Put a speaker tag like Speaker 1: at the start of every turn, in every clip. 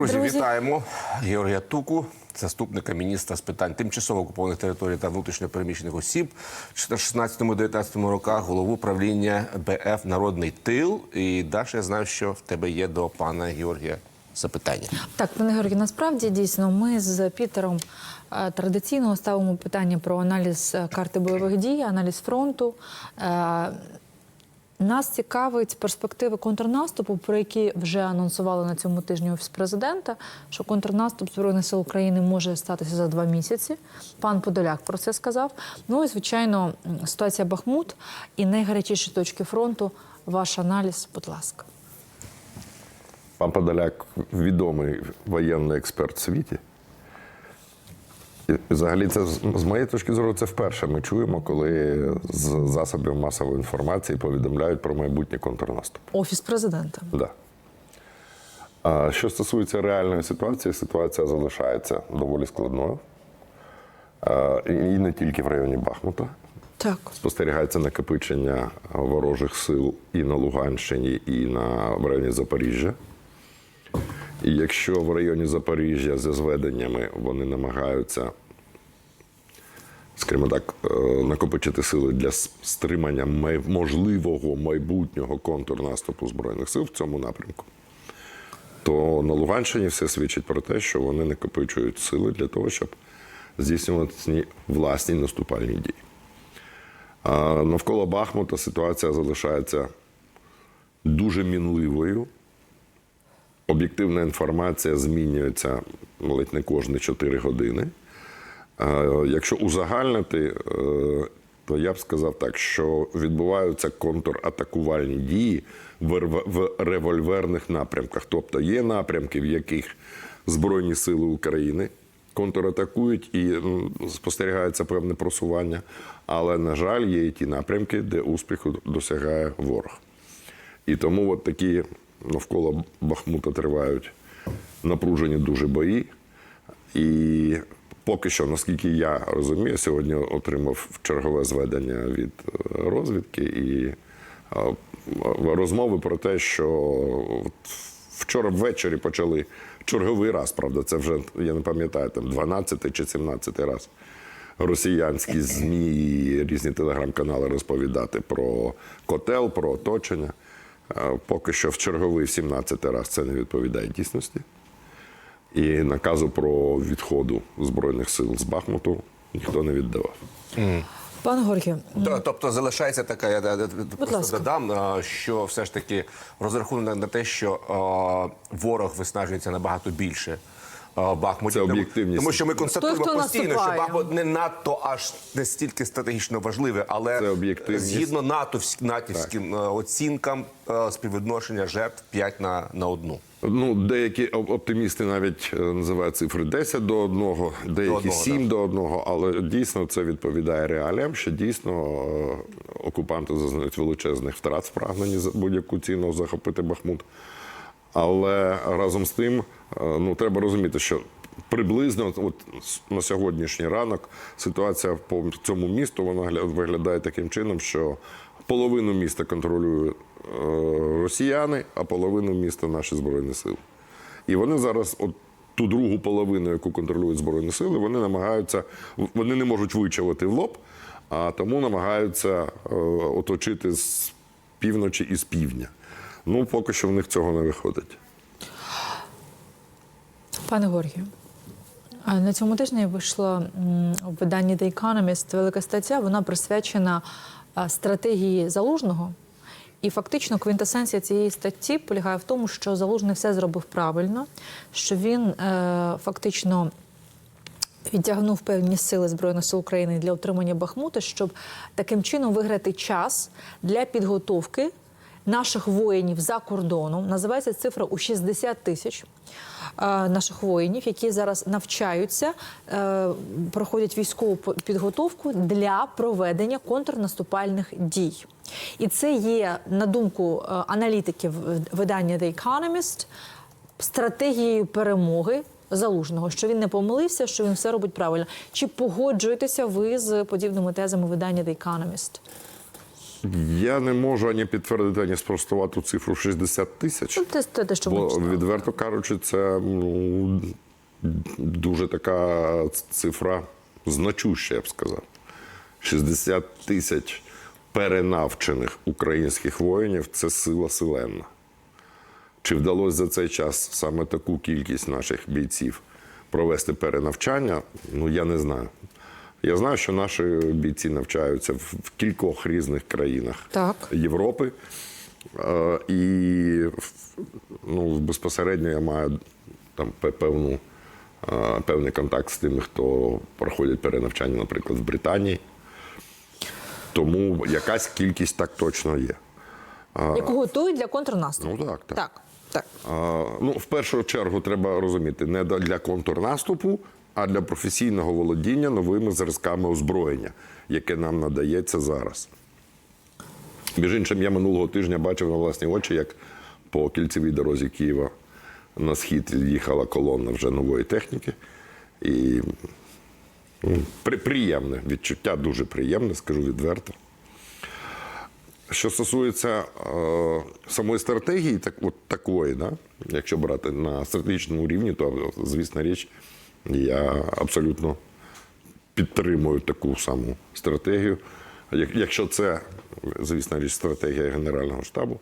Speaker 1: Друзі,
Speaker 2: Друзі.
Speaker 1: вітаємо Георгія Туку, заступника міністра з питань тимчасово окупованих територій та внутрішньопереміщених осіб. В 16-19 роках голову правління БФ Народний тил. І Даша, я знаю, що в тебе є до пана Георгія запитання.
Speaker 2: Так, пане Георгій, насправді дійсно ми з Пітером е, традиційно ставимо питання про аналіз е, карти бойових дій, аналіз фронту. Нас цікавить перспективи контрнаступу, про які вже анонсували на цьому тижні офіс президента, що контрнаступ збройних сил України може статися за два місяці. Пан Подоляк про це сказав. Ну і звичайно, ситуація Бахмут і найгарячіші точки фронту. Ваш аналіз, будь ласка.
Speaker 3: Пан Подоляк відомий воєнний експерт в світі. І взагалі, це з моєї точки зору, це вперше ми чуємо, коли з засобів масової інформації повідомляють про майбутній контрнаступ.
Speaker 2: Офіс президента.
Speaker 3: Да. А що стосується реальної ситуації, ситуація залишається доволі складною. І не тільки в районі Бахмута.
Speaker 2: Так.
Speaker 3: Спостерігається накопичення ворожих сил і на Луганщині, і на в районі Запоріжжя. І якщо в районі Запоріжжя зі зведеннями вони намагаються, скажімо так, е, накопичити сили для стримання можливого майбутнього контрнаступу Збройних сил в цьому напрямку, то на Луганщині все свідчить про те, що вони накопичують сили для того, щоб здійснювати власні наступальні дії. А навколо Бахмута ситуація залишається дуже мінливою. Об'єктивна інформація змінюється ну, ледь не кожні 4 години. Якщо узагальнити, е, то я б сказав так, що відбуваються контратакувальні дії в револьверних напрямках. Тобто є напрямки, в яких Збройні сили України контратакують і спостерігається певне просування. Але, на жаль, є і ті напрямки, де успіху досягає ворог. І тому от такі навколо Бахмута тривають напружені дуже бої. І поки що, наскільки я розумію, сьогодні отримав чергове зведення від е, розвідки і е, розмови про те, що от вчора ввечері почали черговий раз, правда, це вже я не пам'ятаю, там 12 чи 17 раз. Росіянські ЗМІ і різні телеграм-канали розповідати про котел, про оточення. Поки що в черговий в 17 раз це не відповідає дійсності. І наказу про відходу Збройних сил з Бахмуту ніхто не віддавав.
Speaker 2: Пане Георгію,
Speaker 1: Т- Тобто залишається така, я просто
Speaker 2: ласка.
Speaker 1: додам, що все ж таки розрахунок на- на те, що ворог виснажується набагато більше. Бахмуті,
Speaker 3: Це
Speaker 1: Тому-
Speaker 3: об'єктивність.
Speaker 1: Тому що ми констатуємо
Speaker 2: хто
Speaker 1: постійно, що. Бахмут не надто аж настільки стратегічно важливе, але
Speaker 3: Це
Speaker 1: згідно натовськ- натівським е, оцінкам е, співвідношення жертв 5 на, на одну.
Speaker 3: Ну, деякі оптимісти навіть е, називають цифри 10 до 1, деякі
Speaker 1: одного,
Speaker 3: 7 до 1, але дійсно це відповідає реаліям, що дійсно окупанти зазнають величезних втрат в прагненні за будь-яку ціну захопити Бахмут. Але разом з тим, ну треба розуміти, що приблизно от на сьогоднішній ранок ситуація по цьому місту вона гля- виглядає таким чином, що половину міста контролюють е, росіяни, а половину міста наші збройні сили. І вони зараз, от ту другу половину, яку контролюють збройні сили, вони намагаються, вони не можуть вичавити в лоб, а тому намагаються е, оточити з півночі і з півдня. Ну, поки що в них цього не виходить.
Speaker 2: Пане Георгію, а на цьому тижні вийшла в виданні The Economist велика стаття. Вона присвячена стратегії залужного. І фактично квінтесенція цієї статті полягає в тому, що залужний все зробив правильно, що він е, фактично відтягнув певні сили Збройних сил України для отримання Бахмута, щоб таким чином виграти час для підготовки наших воїнів за кордоном. Називається цифра у 60 тисяч е, наших воїнів, які зараз навчаються, е, проходять військову підготовку для проведення контрнаступальних дій. І це є, на думку е, аналітиків видання The Economist, стратегією перемоги залужного, що він не помилився, що він все робить правильно. Чи погоджуєтеся ви з подібними тезами видання The Economist?
Speaker 3: Я не можу ані підтвердити, ані спростувати цифру 60 тисяч.
Speaker 2: Ну, Це те, те, що
Speaker 3: Бо відверто кажучи, це ну, дуже така цифра значуща, я б сказав. 60 тисяч перенавчених українських воїнів це сила силенна. Чи вдалося за цей час саме таку кількість наших бійців провести перенавчання? Ну я не знаю. Я знаю, що наші бійці навчаються в кількох різних країнах
Speaker 2: Так.
Speaker 3: Європи. Е, І ну, безпосередньо я маю там певну, е, певний контакт з тими, хто проходять перенавчання, наприклад, в Британії. Тому якась кількість так точно є.
Speaker 2: яку готують для контрнаступу.
Speaker 3: Ну так, так.
Speaker 2: Так, так.
Speaker 3: А, ну, в першу чергу треба розуміти, не для контрнаступу, а для професійного володіння новими зразками озброєння, яке нам надається зараз. Між іншим, я минулого тижня бачив на власні очі, як по кільцевій дорозі Києва на схід їхала колона вже нової техніки. І ну, при, приємне відчуття, дуже приємне, скажу відверто. Що стосується е, самої стратегії, так, от такої, да? якщо брати на стратегічному рівні, то, звісна річ, я абсолютно підтримую таку саму стратегію. Якщо це, звісна річ, стратегія Генерального штабу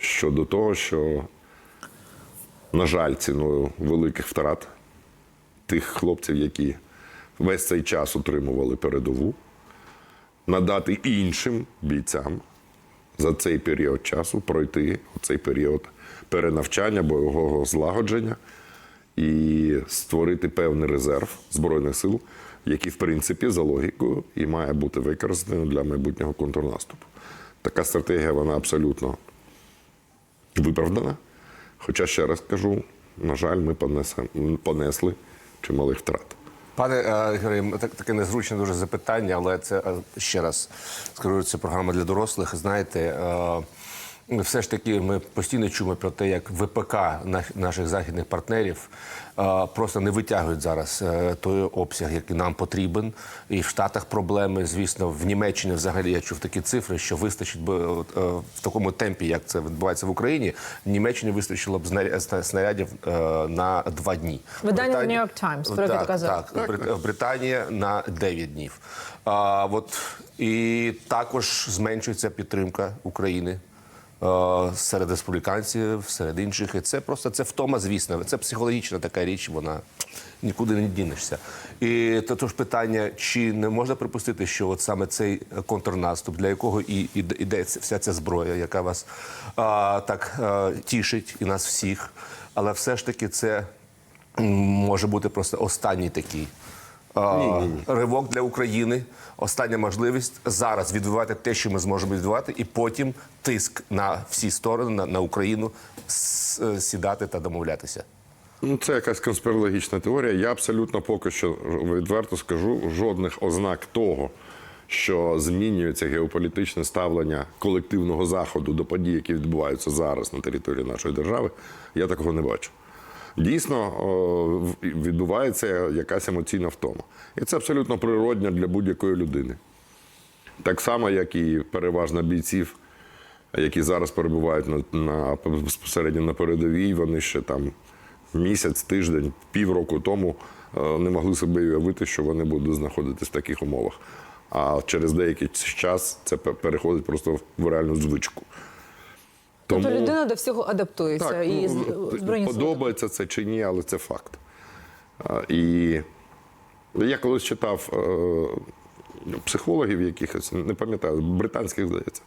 Speaker 3: щодо того, що, на жаль, ціною великих втрат тих хлопців, які весь цей час утримували передову, надати іншим бійцям за цей період часу пройти цей період перенавчання, бойового злагодження і створити певний резерв Збройних сил, який, в принципі, за логікою і має бути використаним для майбутнього контрнаступу. Така стратегія вона абсолютно виправдана. Хоча, ще раз кажу, на жаль, ми понесем- понесли чималих втрат.
Speaker 1: Пане е, Ігорі, так, таке незручне дуже запитання, але це е, ще раз скажу, це програма для дорослих. Знаєте, е, все ж таки ми постійно чуємо про те, як ВПК на- наших західних партнерів просто не витягують зараз е, той обсяг, який нам потрібен. І в Штатах проблеми, звісно, в Німеччині взагалі я чув такі цифри, що вистачить би е, в такому темпі, як це відбувається в Україні. В Німеччині вистачило б снарядів е, на два дні.
Speaker 2: Видання New York Times про
Speaker 1: так, так, Брит- Британія на 9 днів. А, от, і також зменшується підтримка України. Е, Серед республіканців, серед інших, і це просто це втома, звісно. Це психологічна така річ, вона нікуди не дінешся. І то тож питання: чи не можна припустити, що от саме цей контрнаступ, для якого і іде вся ця зброя, яка вас а, так а, тішить і нас всіх, але все ж таки це може бути просто останній такий а, ривок для України. Остання можливість зараз відбувати те, що ми зможемо відбувати, і потім тиск на всі сторони, на, на Україну е, сідати та домовлятися.
Speaker 3: Ну, це якась конспірологічна теорія. Я абсолютно поки що відверто скажу жодних ознак того, що змінюється геополітичне ставлення колективного заходу до подій, які відбуваються зараз на території нашої держави. Я такого не бачу. Дійсно, відбувається якась емоційна втома. І це абсолютно природньо для будь-якої людини. Так само, як і переважно бійців, які зараз перебувають на, на безпосередньо на передовій, вони ще там місяць, тиждень, півроку тому е, не могли собі уявити, що вони будуть знаходитись в таких умовах. А через деякий час це переходить просто в реальну звичку.
Speaker 2: Тобто людина до всього адаптується
Speaker 3: Так,
Speaker 2: і
Speaker 3: ну,
Speaker 2: збройні
Speaker 3: подобається це чи ні, але це факт. І я колись читав е, психологів якихось, не пам'ятаю, британських, здається,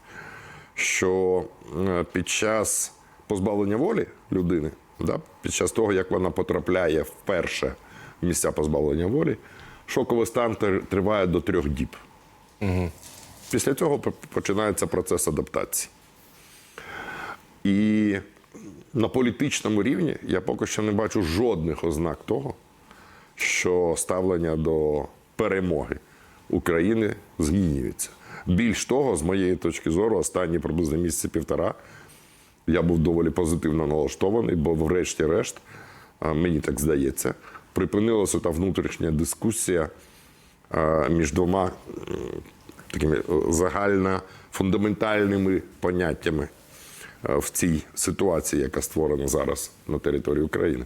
Speaker 3: що е, під час позбавлення волі людини, да, під час того, як вона потрапляє вперше в місця позбавлення волі, шоковий стан триває до трьох діб. Після цього починається процес адаптації. І на політичному рівні я поки що не бачу жодних ознак того, що ставлення до перемоги України змінюється. Більш того, з моєї точки зору, останні приблизно місяці півтора я був доволі позитивно налаштований, бо, врешті-решт, мені так здається, припинилася та внутрішня дискусія між двома такими загально фундаментальними поняттями в цій ситуації, яка створена зараз на території України.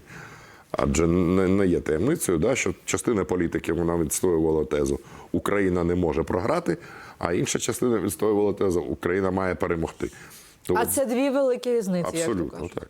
Speaker 3: Адже не, не є таємницею, да, що частина політиків вона відстоювала тезу Україна не може програти, а інша частина відстоювала тезу Україна має перемогти. То
Speaker 2: А це дві великі різниці, як
Speaker 3: абсолютно
Speaker 2: кажуть.
Speaker 3: так.